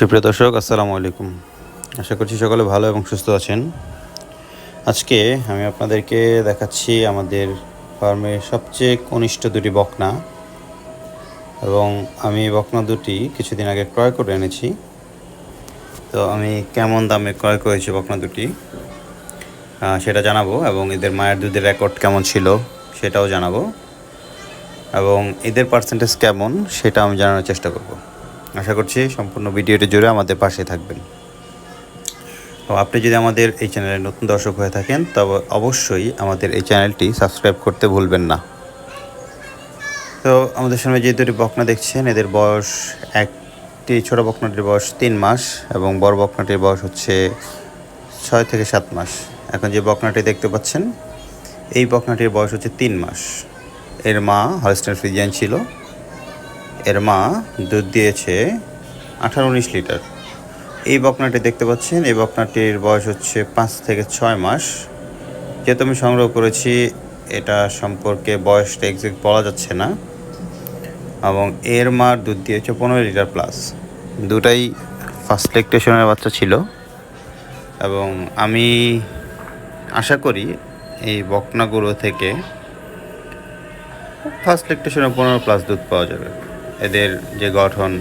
সুপ্রিয় দর্শক, আসসালামু আলাইকুম। আশা করছি সকলে ভালো এবং সুস্থ আছেন। আজকে আমি আপনাদেরকে দেখাচ্ছি আমাদের ফার্মের সবচেয়ে কনিষ্ঠ দুটি বকনা এবং আমি বকনা দুটি কিছুদিন আগে ক্রয় করে এনেছি। তো আমি কেমন দামে ক্রয় করেছি বকনা দুটি সেটা জানাব এবং এদের মায়ের দুধের রেকর্ড কেমন ছিল সেটাও জানাব এবং এদের পার্সেন্টেজ কেমন সেটা আমি জানানোর চেষ্টা করব। আশা করছি সম্পূর্ণ ভিডিওটি জুড়ে আমাদের পাশে থাকবেন। তো আপনি যদি আমাদের এই চ্যানেলে নতুন দর্শক হয়ে থাকেন, তবে অবশ্যই আমাদের এই চ্যানেলটি সাবস্ক্রাইব করতে ভুলবেন না। তো আমাদের সামনে যে দুটি বকনা দেখছেন, এদের বয়স একটি, ছোট বকনাটির বয়স তিন মাস এবং বড় বকনাটির বয়স হচ্ছে ছয় থেকে সাত মাস। এখন যে বকনাটি দেখতে পাচ্ছেন, এই বকনাটির বয়স হচ্ছে তিন মাস। এর মা হলস্টার ফ্রিজিয়ান ছিল। এর মা দুধ দিয়েছে আঠারো উনিশ লিটার। এই বকনাটি দেখতে পাচ্ছেন, এই বকনাটির বয়স হচ্ছে পাঁচ থেকে ছয় মাস। যেহেতু আমি সংগ্রহ করেছি, এটা সম্পর্কে বয়সটা এক্সাক্ট বলা যাচ্ছে না। এবং এর মার দুধ দিয়েছে পনেরো লিটার প্লাস দুটাই ফার্স্ট লেকটেশনের বাচ্চা ছিল। এবং আমি আশা করি এই বকনাগুলো থেকে ফার্স্ট লেকটেশনে পনেরো প্লাস দুধ পাওয়া যাবে। এদের যে গঠন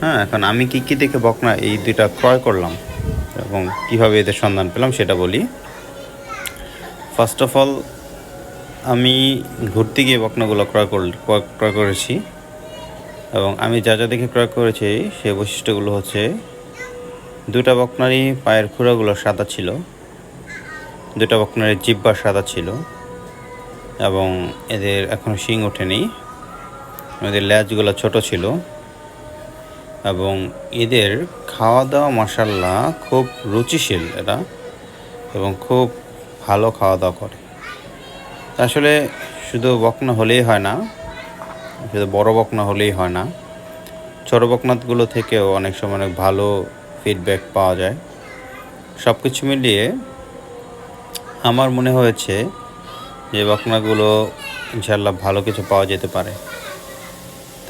হ্যাঁ এখন আমি কি কি দেখে বকনা এই দুইটা ক্রয় করলাম এবং কীভাবে এদের সন্ধান পেলাম সেটা বলি। ফার্স্ট অফ অল আমি ঘুরতে গিয়ে বকনাগুলো ক্রয় কর, ক্রয়- করেছি এবং আমি যা যা দেখে ক্রয় করেছি সেই বৈশিষ্ট্যগুলো হচ্ছে দুটা বকনারই পায়ের খুঁড়াগুলো সাদা ছিল দুটা বকনারের জিব্বা সাদা ছিল এবং এদের এখনও শিং ওঠেনি। এদের ল্যাজগুলো ছোট ছিল। এবং এদের খাওয়া দাওয়া মশাল্লা খুব রুচিশীল এরা এবং খুব ভালো খাওয়া দাওয়া করে। আসলে শুধু বকনা হলেই হয় না, শুধু বড় বকনা হলেই হয় না। ছোটো বকনাথগুলো থেকেও অনেক সময় অনেক ভালো ফিডব্যাক পাওয়া যায়। সব কিছু মিলিয়ে আমার মনে হয়েছে যে বকনাগুলো ইনশাল্লাহ ভালো কিছু পাওয়া যেতে পারে।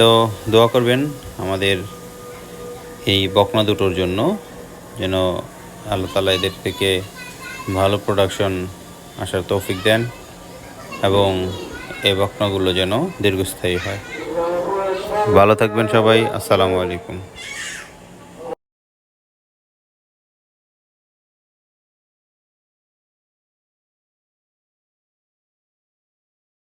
তো দোয়া করবেন আমাদের এই বকনা দুটোর জন্য, যেন আল্লাহ তালা এদের থেকে ভালো প্রোডাকশন আসার তৌফিক দেন এবং এই বকনাগুলো যেন দীর্ঘস্থায়ী হয়। ভালো থাকবেন সবাই, আসসালামু আলাইকুম।